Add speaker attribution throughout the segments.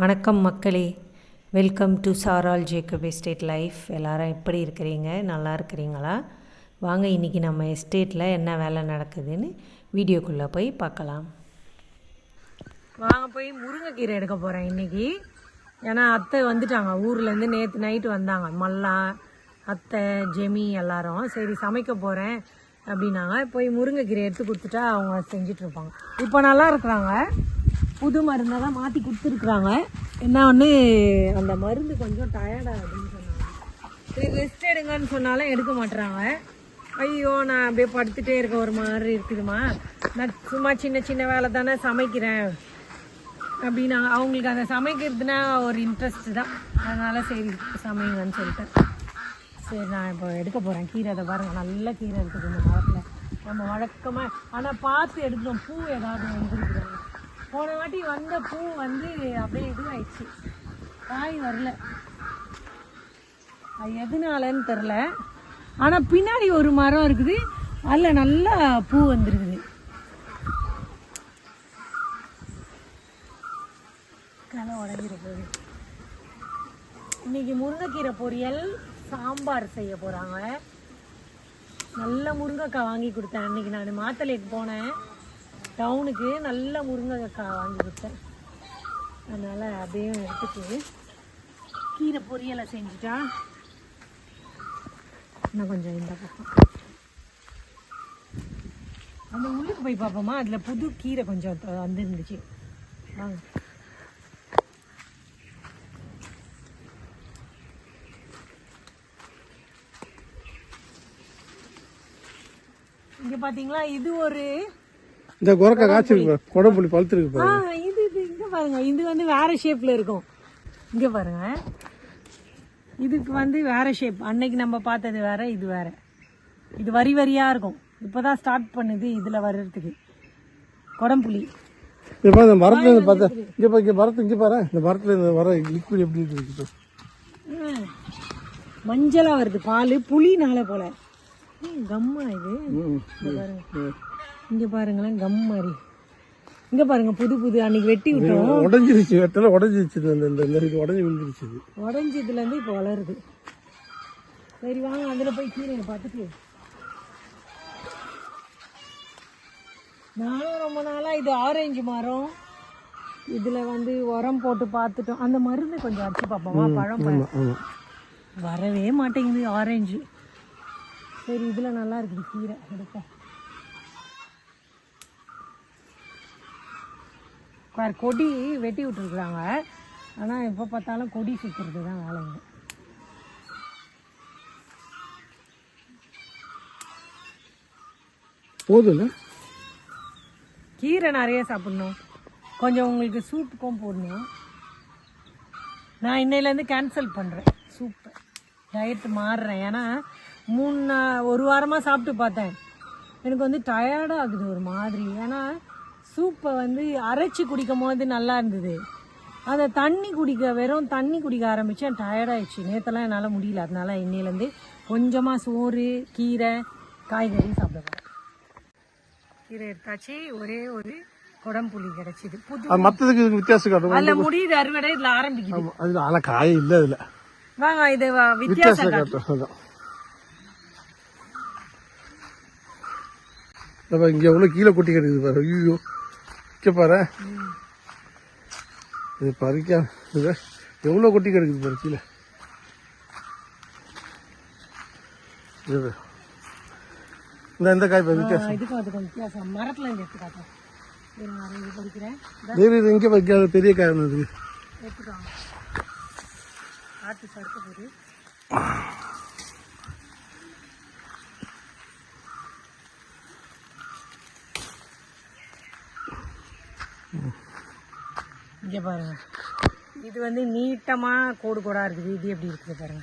Speaker 1: வணக்கம் மக்களே. Welcome to Saral Jacob estate life எல்லாரும் எப்படி இருக்கிறீங்க? நல்லா இருக்கிறீங்களா? வாங்க இன்றைக்கி நம்ம எஸ்டேட்டில் என்ன வேலை நடக்குதுன்னு வீடியோக்குள்ளே போய் பார்க்கலாம். வாங்க போய் முருங்கைக்கீரை எடுக்க போகிறேன் இன்றைக்கி ஏன்னா அத்தை வந்துட்டாங்க. ஊர்லேருந்து நேற்று நைட்டு வந்தாங்க. மல்லா அத்தை ஜெமி எல்லாரும் சரி சமைக்க போகிறேன் அப்படின்னாங்க. போய் முருங்கைக்கீரை எடுத்து கொடுத்துட்டா அவங்க செஞ்சிட்ருப்பாங்க இப்போ நல்லா இருக்கிறாங்க. புது மருந்தை தான் மாற்றி கொடுத்துருக்குறாங்க. என்ன ஒன்று அந்த மருந்து கொஞ்சம் டயர்டாக அப்படின்னு சொன்னாங்க. சரி ரெஸ்ட் எடுங்கன்னு சொன்னாலும் எடுக்க மாட்டுறாங்க ஐயோ நான் அப்படியே படுத்துட்டே இருக்க ஒரு மாதிரி இருக்குதுமா நான் சும்மா சின்ன சின்ன வேலை தானே சமைக்கிறேன். அப்படின்னா அவங்களுக்கு அதை சமைக்கிறதுனா ஒரு இன்ட்ரெஸ்ட்டு தான். அதனால் சரி சமைங்கன்னு சொல்லிட்டேன். சரி நான் இப்போ எடுக்க போகிறேன் கீரை அதை பாருங்கள் நல்ல கீரை இருக்குது இந்த மரத்தில். நம்ம வழக்கமாக ஆனால் பார்த்து எடுக்கணும். பூ ஏதாவது வந்துருக்குறாங்க போன வாட்டி வந்த பூ வந்து அப்படியே இதுவாயிடுச்சு. காய் வரல. அது எதனாலன்னு தெரில ஆனால் பின்னாடி ஒரு மரம் இருக்குது. அதில் நல்லா பூ வந்துருக்குது. கலை உடஞ்சிட போகுது இன்னைக்கு முருங்கைக்கீரை பொரியல் சாம்பார் செய்ய போகிறாங்க நல்ல முருங்கைக்காய் வாங்கி கொடுத்தேன். அன்னைக்கு நான் மாத்தலைக்கு போனேன். டவுனுக்கு நல்ல முருங்கைக்காய் வாங்கி கொடுத்தேன். அதனால் அதையும் எடுத்துட்டு கீரை பொரியலை செஞ்சுட்டா இன்னும் கொஞ்சம் இந்த பக்கம். அந்த உள்ளுக்கு போய் பார்ப்போமா? அதில் புது கீரை கொஞ்சம் வந்துருந்துச்சு. வாங்க. இங்கே பார்த்தீங்களா இது ஒரு
Speaker 2: இந்த குரக்கா காய்ச்சிருக்கு பாரு. கொடப்புள்ளி பழுத்திருக்கு
Speaker 1: ஆ
Speaker 2: பாரு
Speaker 1: இது இது இங்க பாருங்க. இது வந்து வேற ஷேப்ல இருக்கும். இங்க பாருங்க. இதுக்கு வந்து வேற ஷேப் அன்னைக்கு நம்ம பார்த்தது வேற இது வேற. இது வரி வரியா இருக்கும். இப்பதான் ஸ்டார்ட் பண்ணுது இதுல வர்றதுக்கு. குடம்புளி
Speaker 2: இப்ப இந்த மரத்துல இருந்து பார்த்தா இங்க பாரு இங்க மரத்து இங்க பாரு. இந்த மரத்துல இருந்து வர லிக்விட் எப்படி இருக்கு
Speaker 1: மஞ்சளா வருது. பால் புளினால போல. கம்மா இது. பாருங்க. இங்க பாருங்களேன் கம் மாதிரி. இங்க பாருங்க புது புது. அன்னைக்கு வெட்டி விட்டோம்.
Speaker 2: உடஞ்சிருச்சு வெட்டல உடஞ்சிருச்சு. இந்த இந்த இது உடஞ்சி விழுந்துருச்சு இது.
Speaker 1: உடஞ்சதுல இருந்து இப்போ வளருது. சரி வாங்க அதுல போய் கீரையை பார்த்துட்டு நானும் ரொம்ப நாளா இது ஆரஞ்சு மரம். இதுல வந்து உரம் போட்டு பார்த்துட்டோம். அந்த மருந்து கொஞ்சம் அடிச்சு பார்ப்போமா. பழம் வரவே மாட்டேங்குது ஆரஞ்சு சரி இதுல நல்லா இருக்குது கீரை. எடுப்போம் பாரு கொடி வெட்டி விட்டுருக்குறாங்க. ஆனால் எப்போ பார்த்தாலும் கொடி சுற்றுறது தான் வேலைங்க
Speaker 2: போதும்ல?
Speaker 1: கீரை நிறைய சாப்பிடணும். கொஞ்சம் உங்களுக்கு சூப்புக்கும் போடணும். நான் இன்னையிலேருந்து கேன்சல் பண்ணுறேன் சூப்பு. டயட் மாறுறேன். ஏன்னா மூணு ஒரு வாரமாக சாப்பிட்டு பார்த்தேன். எனக்கு வந்து டயர்டாக ஆகுது ஒரு மாதிரி. ஏன்னா சூப்பை வந்து அரைச்சி குடிக்கும் போது நல்லா இருந்தது. அதை தண்ணி குடிக்க வெறும் தண்ணி குடிக்க ஆரம்பித்தேன் டயர்டாயிடுச்சு நேற்றெல்லாம் என்னால் முடியல. அதனால இன்னையிலேருந்து கொஞ்சமாக சோறு கீரை காய்கறி சாப்பிடுவேன். கீரை எடுத்தாச்சு. ஒரே ஒரு குடம்புளி கிடைச்சிது. புது
Speaker 2: இதுக்கு வித்தியாசம்
Speaker 1: அதுல முடியுது அறுவடை இதுல ஆரம்பிக்குது.
Speaker 2: ஆமா அது ஆனா காய இல்ல அதுல.
Speaker 1: வாங்க இது வித்தியாசம்
Speaker 2: வித்தியாசம்
Speaker 1: காட்டு.
Speaker 2: காட்டும் நம்ம இங்க எவ்வளவு கீழே கொட்டி கிடக்குது பாரு. ஐயோ. இங்க பாரு. இது பறிக்க இது எவ்வளவு கொட்டி கிடக்குது பாரு கீழே. இது. இந்த இந்த காய் பாரு வித்தியாசம்.
Speaker 1: மரத்துல எடுத்து காட்டுறேன். இது
Speaker 2: இங்க வைக்காத பெரிய காய் ஒன்று இருக்கு
Speaker 1: இங்க பாருங்க. இது வந்து நீட்டமா கோடு கோடா இருக்குது. இது எப்படி இருக்குது பாருங்க.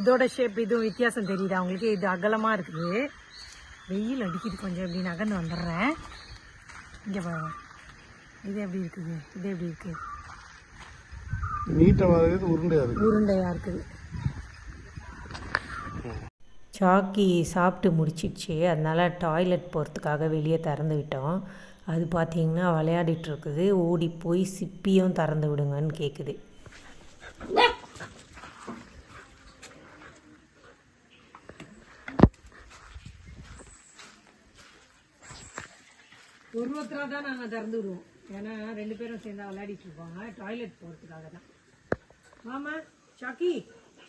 Speaker 1: இதோட ஷேப் இதுவும் வித்தியாசம் தெரியுது? அவங்களுக்கு இது அகலமா இருக்குது. வெயில் அடிக்குது கொஞ்சம் இப்படி நகர்ந்து வந்துடுறேன். இங்க பாருங்க. இது எப்படி இருக்குது? இது எப்படி இருக்குது
Speaker 2: நீட்டமாக இருக்குது உருண்டையாக இருக்குது.
Speaker 1: உருண்டையாக இருக்குது. சாக்கி சாப்பிட்டு முடிச்சிடுச்சு. அதனால் டாய்லெட் போகிறதுக்காக வெளியே திறந்து விட்டோம். அது பார்த்தீங்கன்னா விளையாடிட்டு இருக்குது ஓடி போய் சிப்பியும் திறந்து விடுங்கன்னு கேட்குது ஒரு ஒருத்தராக தான் நாங்கள் திறந்து விடுவோம். ஏன்னா ரெண்டு பேரும் சேர்ந்தா விளையாடிட்டு இருப்பாங்க. டாய்லெட் போகிறதுக்காக தான். மாமா ஷாக்கி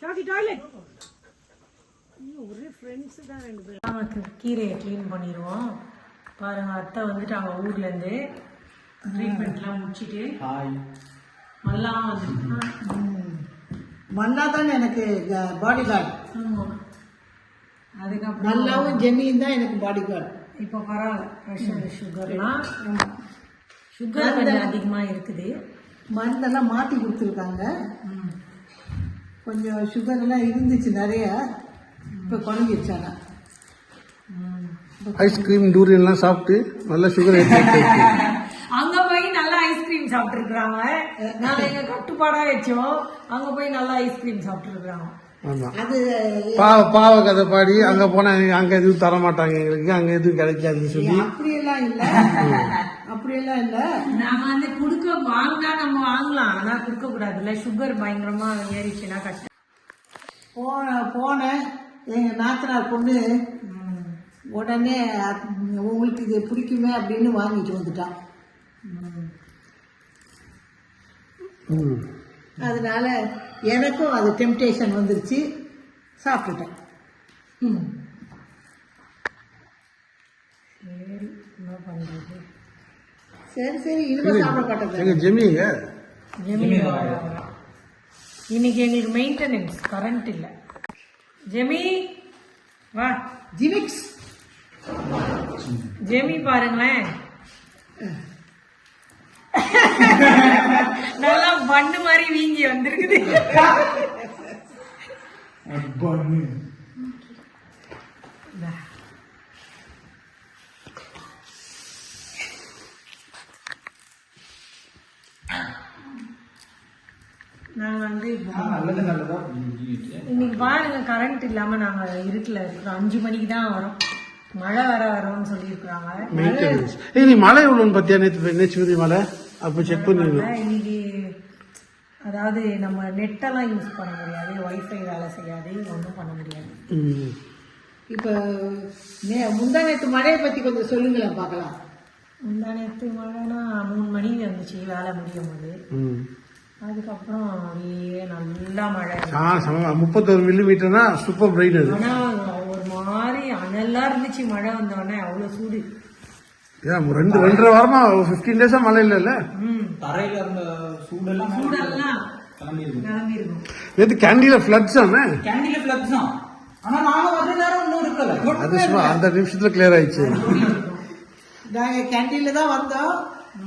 Speaker 1: ஷாக்கி டாய்லெட் ஒரே ஃப்ரெண்ட்ஸு தான் ரெண்டு பேரும். நமக்கு கீரையை க்ளீன் பண்ணிடுவோம் பாருங்க அத்தை வந்துட்டாங்க ஊர்லேருந்து ட்ரீட்மெண்ட்லாம் முடிச்சிட்டு நல்லா வந்துட்டு
Speaker 3: மன்னா தான் எனக்கு பாடி கார்டு
Speaker 1: அதுக்கப்புறம்
Speaker 3: நல்லாவும் ஜெமியும் தான் எனக்கு பாடி கார்டு
Speaker 1: இப்போ பரவாயில்ல. ப்ரெஷர் சுகர்லாம் சுகர் கொஞ்சம் அதிகமாக இருக்குது.
Speaker 3: மருந்தெல்லாம் மாற்றி கொடுத்துருக்காங்க.
Speaker 1: ம்.
Speaker 3: கொஞ்சம் சுகர் எல்லாம் இருந்துச்சு நிறைய. இப்போ குறைஞ்சிருச்சு ஆனால்
Speaker 1: ம்.
Speaker 2: ஐஸ்கிரீம் டூரியன்லாம் சாப்பிட்டு நல்லா சுகர்
Speaker 1: அங்க போய் நல்லா ஐஸ்கிரீம் சாப்பிட்டுருக்குறாங்க. நாங்க எங்க கட்டுப்பாடா வச்சோம். அங்க போய் நல்லா ஐஸ்கிரீம் சாப்பிட்டுருக்குறாங்க.
Speaker 2: பாவ பாவ கதை பாடி அங்க போனா அங்க எதுவும் தர மாட்டாங்க எங்களுக்கு அங்க எதுவும் கிடைக்காதுன்னு சொல்லி.
Speaker 3: அப்படியெல்லாம் இல்லை. அப்படியெல்லாம் இல்லை.
Speaker 1: நாங்க வந்து குடுக்க வாங்கினா நம்ம வாங்கலாம். ஆனா குடுக்க கூடாதுல்ல சுகர் பயங்கரமா ஏறிச்சுன்னா கஷ்டம்.
Speaker 3: போன போனேன். எங்கள் நாத்தனார் பொண்ணு. உடனே உங்களுக்கு இது பிடிக்குமே அப்படின்னு வாங்கிட்டு வந்துட்டான். அதனால எனக்கும் அது டெம்டேஷன் வந்துருச்சு. சாப்பிட்டுட்டேன்.
Speaker 1: ம். சரி என்ன பண்றது?
Speaker 3: சரி சரி இனிமே சாப்பிட
Speaker 1: வரா. இன்னைக்கு எங்களுக்கு மெயின்டெனன்ஸ் கரண்ட் இல்லை. ஜெமி வா.
Speaker 3: ஜிமிக்ஸ்.
Speaker 1: ஜெமி பாருங்களேன். நல்லா பண்ணு மாதிரி வீங்கி வந்திருக்குது. நாங்க வந்து இன்னைக்கு பாருங்க கரண்ட் இல்லாம நாங்க இருட்டுல இருக்கிறோம். அஞ்சு மணிக்கு தான் வரோம். மழை வர வரும்னு சொல்லியிருக்கிறாங்க.
Speaker 2: மெயின்டெனன்ஸ் ஏய் நீ மழை எவ்வளோன்னு பார்த்தியா? நேற்று நேற்று மழை. அப்போ செக்
Speaker 1: அதனால இன்னைக்கு அதாவது நம்ம நெட்டெல்லாம் யூஸ் பண்ண முடியாது. வைஃபை வேலை செய்யாது. ஒன்றும் பண்ண முடியாது.
Speaker 3: இப்போ நே முந்தா நேற்று மழையை பற்றி கொஞ்சம் சொல்லுங்களேன் பார்க்கலாம்.
Speaker 1: முந்தா நேற்று மழைனா மூணு மணிக்கு வந்துச்சு வேலை முடியும் போது.
Speaker 2: ம்.
Speaker 1: அதுக்கப்புறம் அப்படியே நல்லா மழை.
Speaker 2: முப்பத்தொரு மில்லிமீட்டர்னா சூப்பர் பிரைட் அது
Speaker 1: ஆனா ஒரு மாதிரி அனலா இருந்துச்சு மழை வந்தோடனே அவ்வளவு சூடு.
Speaker 2: ஏன் ரெண்டு ரெண்டரை வாரமா ஃபிஃப்டீன் டேஸா மழை இல்லைல்ல?
Speaker 4: ம். தரையில இருந்த சூடெல்லாம்
Speaker 1: சூடெல்லாம்
Speaker 2: நேற்று கேண்டில ஃபிளட்ஸ் ஆனே
Speaker 4: கேண்டில ஃபிளக்ஸ் தான்? ஆனா நாங்க வர்ற நேரம் இன்னும் இருக்கல.
Speaker 2: அது சும்மா அந்த நிமிஷத்துல கிளியர் ஆயிடுச்சு.
Speaker 3: கேண்டீனில் தான் வந்தோம்.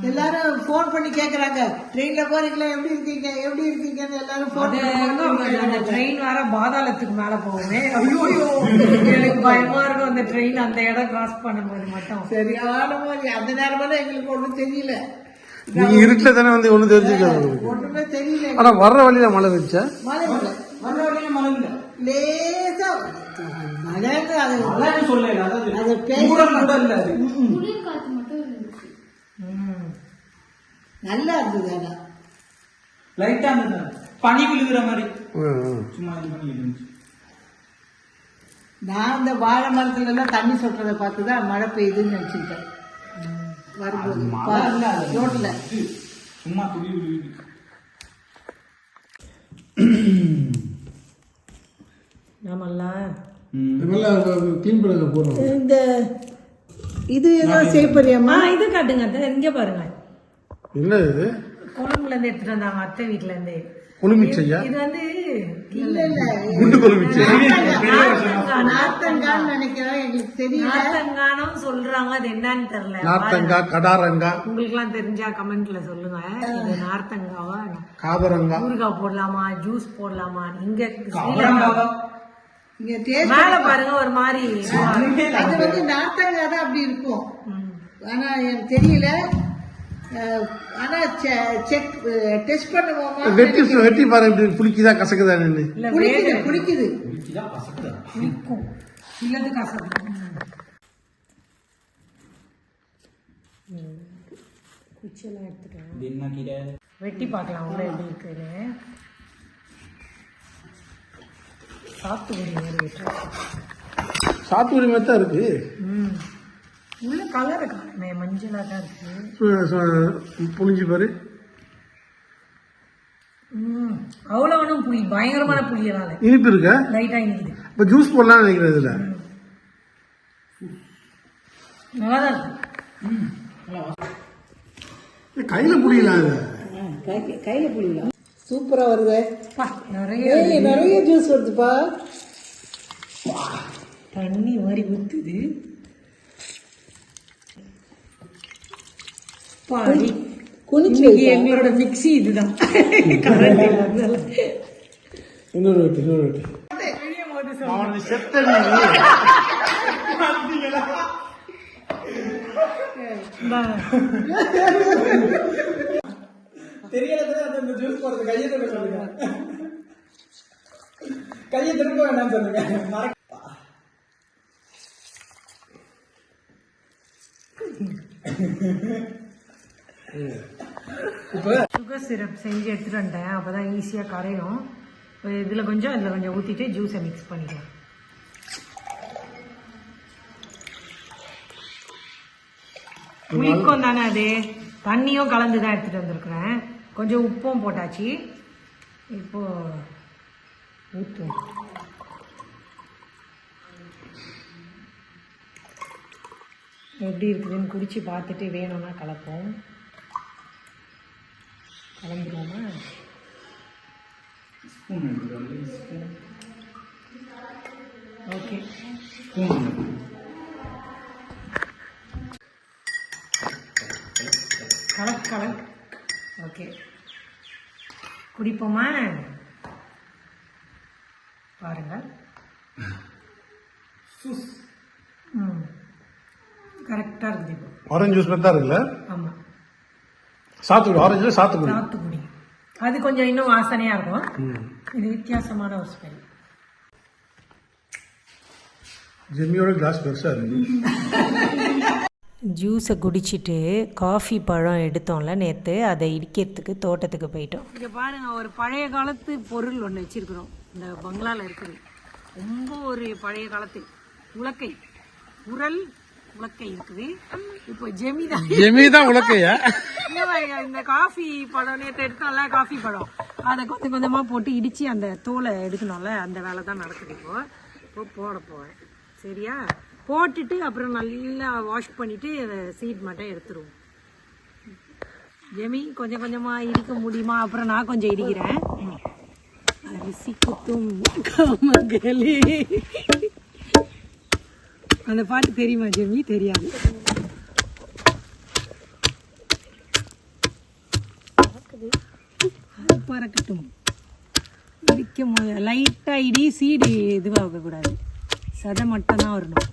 Speaker 3: எல்லாரும் ஃபோன் பண்ணி கேட்குறாங்க ட்ரெயினில் போறீங்களா? எப்படி இருக்கீங்க? எப்படி இருக்கீங்கன்னு எல்லாரும்
Speaker 1: அந்த ட்ரெயின் வேற பாதாளத்துக்கு மேல போகுமே? ஐயோ. எனக்கு பயமா இருக்கும் அந்த ட்ரெயின் அந்த இடம் கிராஸ் பண்ணும்போது மட்டும்.
Speaker 3: சரியான மாதிரி அந்த நேரமெல்லாம் எங்களுக்கு ஒன்றும் தெரியல.
Speaker 2: நீங்க இருட்டுல தானே வந்து ஒண்ணு உங்களுக்கு.
Speaker 3: ஒன்றுமே தெரியல.
Speaker 2: ஆனா வர்ற வழியில மழை வந்துச்சா
Speaker 3: மழை இல்லை.
Speaker 4: வர்ற வழியில மழை இல்ல.
Speaker 3: லேசா. மழைன்னு அது
Speaker 4: மழைன்னு சொல்லல
Speaker 3: அது
Speaker 4: மூடல் கூட இல்ல.
Speaker 3: நல்லா இருந்தது ஆனா.
Speaker 4: லைட்டா அந்த பனி விழுகிற மாதிரி. சும்மா இது பண்ணி இருந்துச்சு
Speaker 3: நான் இந்த வாழை மரத்துல எல்லாம் தண்ணி சொட்டுறதை பார்த்து தான் மழை பெய்யுதுன்னு நினச்சிக்கிட்டேன். வரும்போது.
Speaker 4: இது சும்மா துளி விழுகுது
Speaker 1: நாமெல்லாம்
Speaker 2: கிளீன் பண்ண போறோம்.
Speaker 3: இந்த இது ஏதோ செய்யப்பறியம்மா
Speaker 1: ஆ இது காட்டுங்க அத்தை, இங்க பாருங்க.
Speaker 2: என்ன இது?
Speaker 1: குழம்புல இருந்து எடுத்துட்டு வந்தாங்க அத்தை வீட்டுல இருந்து
Speaker 2: குளுமிச்சையா
Speaker 1: இது வந்து
Speaker 3: இல்ல இல்ல.
Speaker 2: குண்டு குளுமிச்சை
Speaker 3: நாத்தங்கான்னு நினைக்கிறேன் எங்களுக்கு தெரியல.
Speaker 1: நாத்தங்கானம் சொல்றாங்க அது என்னன்னு தெரியல.
Speaker 2: நாத்தங்கா கடாரங்கா
Speaker 1: உங்களுக்கு எல்லாம் தெரிஞ்சா கமெண்ட்ல சொல்லுங்க. இது நார்த்தங்காவா?
Speaker 2: காபரங்கா
Speaker 1: ஊறுகாய் போடலாமா? ஜூஸ் போடலாமா? இங்க மேல பாருங்க ஒரு மாதிரி
Speaker 3: அது வந்து நார்த்தங்கா தான் அப்படி இருக்கும். ஆனா எனக்கு தெரியல. ஆனா செக் டெஸ்ட் பண்ணுவோமா?
Speaker 2: வெட்டி வெட்டி பாருங்க புளிக்குதா கசக்குதா
Speaker 4: நின்னு புளிக்குது
Speaker 1: புளிக்குது. இல்லது வெட்டி பார்க்கலாம் எப்படி இருக்குன்னு. சாத்துக்குடி மாதிரி
Speaker 2: சாத்துக்குடி மாதிரி தான் இருக்கு.
Speaker 1: ம். உள்ள கலர் காணுமே மஞ்சளாக தான் இருக்கு.
Speaker 2: புளிஞ்சு பாரு.
Speaker 1: ம். அவ்வளோ ஒன்றும் புளி பயங்கரமான இல்லை
Speaker 2: இனிப்பு இருக்கா?
Speaker 1: லைட்டாக இனிக்குது
Speaker 2: இப்போ ஜூஸ் போடலாம்னு நினைக்கிறேன் இதுல.
Speaker 1: நல்லா தான் இருக்கு.
Speaker 2: கையில புடிக்கலாம் இது?
Speaker 3: கையில புளிக்கலாம் சூப்பரா வருது.
Speaker 1: பா நிறைய
Speaker 3: நிறைய ஜூஸ் வருதுப்பா.
Speaker 1: தண்ணி மாதிரி ஊத்துது. பாடி
Speaker 3: குனிச்சு
Speaker 1: எங்களோட மிக்ஸி இதுதான்.
Speaker 2: இன்னொரு வெட்டு இன்னொரு வெட்டு.
Speaker 1: இந்தா.
Speaker 4: தெரியல அந்த ஜூஸ் போடுறது கையை திரும்ப சொல்லுங்க. கையை திரும்ப வேண்டாம் சொல்லுங்க. மறக்க
Speaker 1: சுகர் சிரப் செஞ்சு எடுத்துட்டு வந்துட்டேன். அப்பதான் ஈஸியா கரையும். இதுல கொஞ்சம் இதுல கொஞ்சம் ஊத்திட்டு ஜூஸை மிக்ஸ் பண்ணிக்கலாம். புளிக்கும் தானே அது? தண்ணியும் கலந்து தான் எடுத்துட்டு வந்திருக்கிறேன். கொஞ்சம் உப்பும் போட்டாச்சு. இப்போ ஊற்றும் எப்படி இருக்குதுன்னு குடிச்சு பார்த்துட்டு வேணும்னா கலப்போம். கலந்துருவோமா ஓகே. கலக் கலக். ஓகே. குடிப்போமா பாருங்க. ம். கரெக்டாக இருக்குது இப்போ.
Speaker 2: ஆரஞ்சு ஜூஸ் மாதிரி தான் இருக்குல்ல?
Speaker 1: ஆமாம்
Speaker 2: சாத்துக்குடி ஆரஞ்சுல சாத்துக்குடி?
Speaker 1: சாத்துக்குடி. அது கொஞ்சம் இன்னும் வாசனையா இருக்கும். இது வித்தியாசமான ஒரு ஸ்மெல்
Speaker 2: ஜெம்மியோட கிளாஸ் பெருசா இருக்கு.
Speaker 1: ஜூஸை குடிச்சிட்டு காஃபி பழம் எடுத்தோம்ல நேற்று அதை இடிக்கிறதுக்கு தோட்டத்துக்கு போயிட்டோம். இங்கே பாருங்க ஒரு பழைய காலத்து பொருள் ஒன்று வச்சிருக்கிறோம். இந்த பங்களாவில் இருக்குது. ரொம்ப ஒரு பழைய காலத்து உலக்கை. உரல் உலக்கை இருக்குது. இப்போ ஜெமிதான்
Speaker 2: ஜெமி தான் உலக்கையா?
Speaker 1: இந்த காஃபி பழம் நேற்று எடுத்தோம்ல காஃபி பழம். அதை கொஞ்சம் கொஞ்சமாக போட்டு இடித்து அந்த தோலை எடுக்கணும்ல அந்த வேலை தான் நடக்குது இப்போ. இப்போ போட போவேன் சரியா? போட்டுட்டு அப்புறம் நல்லா வாஷ் பண்ணிவிட்டு அதை சீட் மட்டும் எடுத்துருவோம். ஜெமி கொஞ்சம் கொஞ்சமாக இடிக்க முடியுமா? அப்புறம் நான் கொஞ்சம் இடிக்கிறேன். அரிசி குத்தும் காமகளே. அந்த பாட்டு தெரியுமா ஜெமி? தெரியாது. பறக்கட்டும். இடிக்க முடியாது. லைட்டாக இடி சீடு இதுவாக கூடாது சதை மட்டும்தான் வரணும்.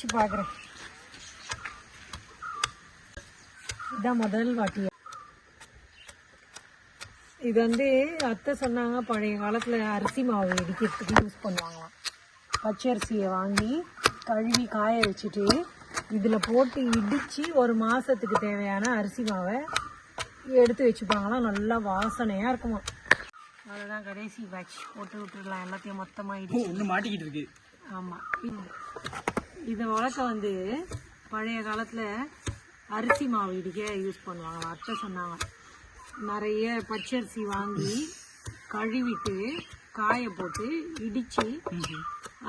Speaker 1: இடிச்சு பார்க்குறேன். இதான் முதல் வாட்டி. இது வந்து அத்தை சொன்னாங்க பழைய காலத்தில் அரிசி மாவு இடிக்கிறதுக்கு யூஸ் பண்ணுவாங்களாம். பச்சை அரிசியை வாங்கி கழுவி காய வச்சுட்டு இதில் போட்டு இடித்து ஒரு மாதத்துக்கு தேவையான அரிசி மாவை எடுத்து வச்சுப்பாங்களாம். நல்லா வாசனையாக இருக்குமா. அதுதான் கடைசி பேட்ச் போட்டு விட்டுடலாம். எல்லாத்தையும் மொத்தமாக இடிச்சு.
Speaker 4: மாட்டிக்கிட்டு இருக்கு.
Speaker 1: ஆமாம் இது வழக்க வந்து பழைய காலத்தில் அரிசி மாவு இடிக்க யூஸ் பண்ணுவாங்க. அத்தை சொன்னாங்க. நிறைய பச்சரிசி வாங்கி கழுவிட்டு காய போட்டு இடிச்சு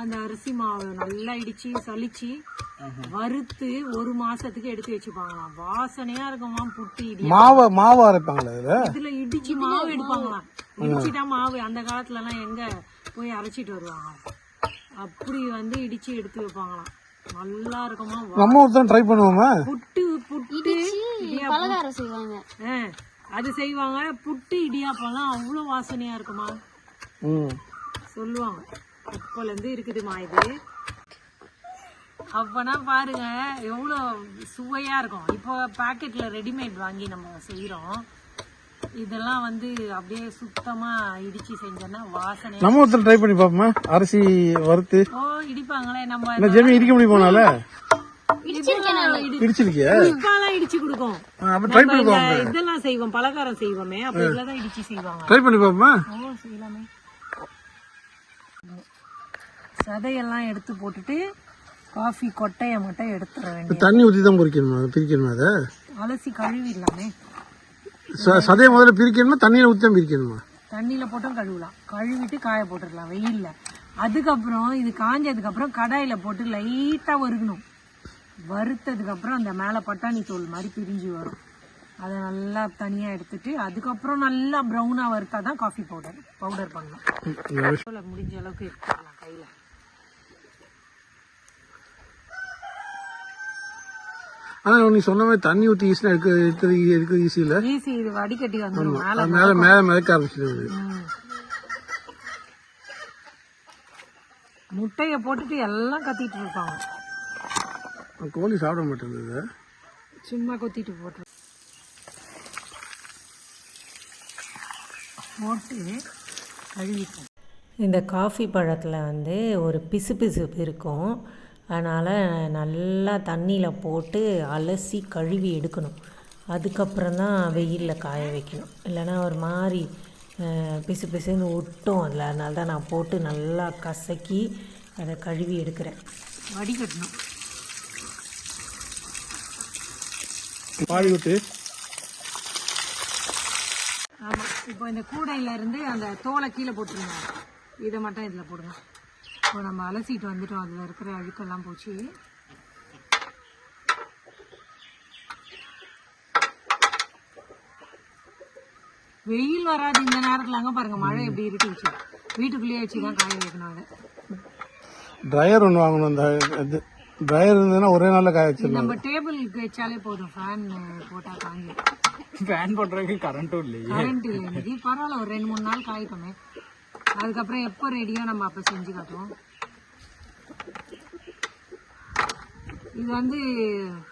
Speaker 1: அந்த அரிசி மாவு நல்லா இடிச்சு சலிச்சு வறுத்து ஒரு மாசத்துக்கு எடுத்து வச்சுப்பாங்களாம் வாசனையா இருக்குமா. புட்டு இடி
Speaker 2: மாவை மாவு அரைப்பாங்களே இதுல?
Speaker 1: இதுல இடிச்சு மாவு எடுப்பாங்களாம் இடிச்சுட்டா மாவு. அந்த காலத்துல எல்லாம் எங்க போய் அரைச்சிட்டு வருவாங்க? அப்படி வந்து இடிச்சு எடுத்து வைப்பாங்களாம். நல்லா இருக்குமா
Speaker 2: நம்ம ஒருத்தன் ட்ரை பண்ணுவோமா?
Speaker 1: புட்டு புட்டு.
Speaker 5: பலகாரம் செய்வாங்க.
Speaker 1: அது செய்வாங்க. புட்டு இடியாப்பம்லாம் அவ்வளோ வாசனையா இருக்குமா?
Speaker 2: ம்.
Speaker 1: சொல்லுவாங்க. அப்போல இருந்து இருக்குதுமா இது? அப்போனா பாருங்க எவ்வளோ சுவையாக இருக்கும். இப்போ பாக்கெட்டில் ரெடிமேட் வாங்கி நம்ம செய்கிறோம் இதெல்லாம் வந்து அப்படியே சுத்தமாக இடிச்சு செஞ்சோன்னா வாசனை
Speaker 2: நம்ம ஒருத்தர் ட்ரை பண்ணி பார்ப்போமா? அரிசி வறுத்து.
Speaker 1: ஓ இடிப்பாங்களே நம்ம
Speaker 2: என்ன ஜெமி இடிக்க இடிச்சிருக்கியா?
Speaker 1: இப்பாலாம் இடிச்சு கொடுக்கும்.
Speaker 2: அப்ப ட்ரை பண்ணி
Speaker 1: இந்த இதெல்லாம் செய்வோம் பலகாரம் செய்வோமே அப்ப தான் இடிச்சு செய்வாங்க.
Speaker 2: ட்ரை பண்ணி
Speaker 1: ஓ செய்யலாமே. சதையெல்லாம் எடுத்து போட்டுட்டு காஃபி கொட்டைய மட்டும் எடுத்துட வேண்டியது.
Speaker 2: தண்ணி ஊற்றி தான் பொரிக்கணுமா அதை பிரிக்கணுமா அதை?
Speaker 1: அலசி கழுவிடலாமே.
Speaker 2: சதையை முதல்ல பிரிக்கணுமா தண்ணியில் ஊற்றி பிரிக்கணுமா?
Speaker 1: தண்ணியில போட்டும் கழுவலாம். கழுவிட்டு காய போட்டுடலாம் வெயில்ல. அதுக்கப்புறம் இது காஞ்சதுக்கு அப்புறம் கடாயில போட்டு லைட்டா வறுக்கணும். வறுத்ததுக்கு அப்புறம் அந்த மேல பட்டாணி தோல் மாதிரி பிரிஞ்சு வரும். அதை நல்லா தனியா எடுத்துட்டு அதுக்கப்புறம் நல்லா ப்ரௌனா வறுத்தா தான் காஃபி பவுடர் பவுடர் பண்ணலாம். முடிஞ்ச அளவுக்கு எடுத்துக்கலாம் கையில.
Speaker 2: ஆனால் நீ சொன்ன மாதிரி தண்ணி ஊற்றி ஈஸியாக எடுக்க எடுக்கிறது எடுக்கிறது ஈஸி இல்லை.
Speaker 1: ஈஸி இது வடிகட்டி வந்துடும் மேல
Speaker 2: மேலே மேலே மிதக்க ஆரம்பிச்சிடுது.
Speaker 1: முட்டைய போட்டுட்டு எல்லாம் கத்திட்டு இருப்பாங்க
Speaker 2: கோழி சாப்பிட மாட்டேங்குது
Speaker 1: சும்மா கொத்திட்டு போட்டு. போட்டு கழுவிப்போம். இந்த காஃபி பழத்தில் வந்து ஒரு பிசு பிசுப்பு இருக்கும். அதனால் நல்லா தண்ணியில் போட்டு அலசி கழுவி எடுக்கணும். அதுக்கப்புறம் தான் வெயிலில் காய வைக்கணும். இல்லைன்னா ஒரு மாதிரி பிசு பிசுன்னு ஒட்டும் அதில். அதனால தான் நான் போட்டு நல்லா கசக்கி அதை கழுவி எடுக்கிறேன். வடிகட்டணும்.
Speaker 2: விட்டு
Speaker 1: ஆமாம் இப்போ இந்த கூடையில இருந்து அந்த தோலை கீழே போட்டுருங்க. இதை மட்டும் இதில் போடுங்க. இப்போ நம்ம அலசிட்டு வந்துட்டோம். அதில் இருக்கிற அழுக்கெல்லாம் போச்சு. வெயில் வராது இந்த நேரத்தில். அங்கே பாருங்க மழை எப்படி இருட்டுச்சு. வீட்டுக்குள்ளேயே வச்சு தான் காய வைக்கணும் அதை.
Speaker 2: ட்ரையர் ஒன்று வாங்கணும். அந்த இது ட்ரையர் இருந்ததுன்னா ஒரே நாளில் காய வச்சிடலாம்
Speaker 1: நம்ம டேபிளுக்கு வச்சாலே போதும். ஃபேன் போட்டால் காஞ்சி.
Speaker 4: ஃபேன் போடுறதுக்கு கரண்ட்டும் இல்லையே.
Speaker 1: கரண்ட் இல்லை. பரவாயில்ல ஒரு ரெண்டு மூணு நாள் காய்ப்போமே அதுக்கப்புறம் எப்போ ரெடியோ நம்ம அப்போ செஞ்சு காட்டுவோம். இது வந்து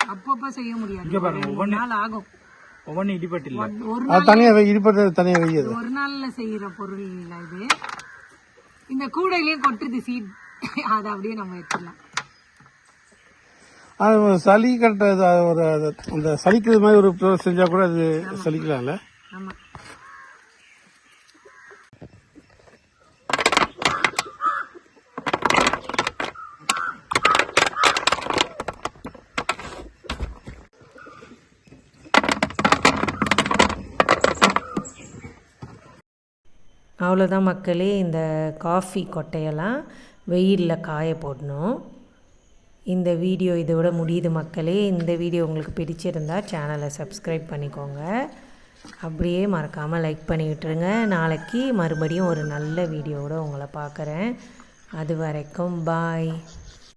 Speaker 1: அப்பப்போ செய்ய முடியாது. நாள் ஆகும்.
Speaker 4: ஒவ்வொன்றும் இடிபட்டு இல்லை
Speaker 1: ஒரு
Speaker 2: தனியாக வை இடிப்பட்ட தனியாக வை அது.
Speaker 1: ஒரு நாள்ல செய்யற பொருள் இல்லை இது. இந்த கூடையிலேயே கொட்டுது சீட் அதை அப்படியே நம்ம எடுத்துடலாம்
Speaker 2: அது சளி கட்ட இது ஒரு அது- அந்த சளிக்கிறது மாதிரி ஒரு பொருள் செஞ்சா கூட அது சலிக்கலாம்ல
Speaker 1: ஆமா. அவ்வளோதான் மக்களே இந்த காஃபி கொட்டையெல்லாம் வெயிலில் காய போடணும். இந்த வீடியோ இதோட முடியுது மக்களே. இந்த வீடியோ உங்களுக்கு பிடிச்சிருந்தா சேனலை சப்ஸ்கிரைப் பண்ணிக்கோங்க. அப்படியே மறக்காமல் லைக் பண்ணி விட்டுருங்க. நாளைக்கு மறுபடியும் ஒரு நல்ல வீடியோவோட உங்களை பார்க்குறேன். அது வரைக்கும் பாய்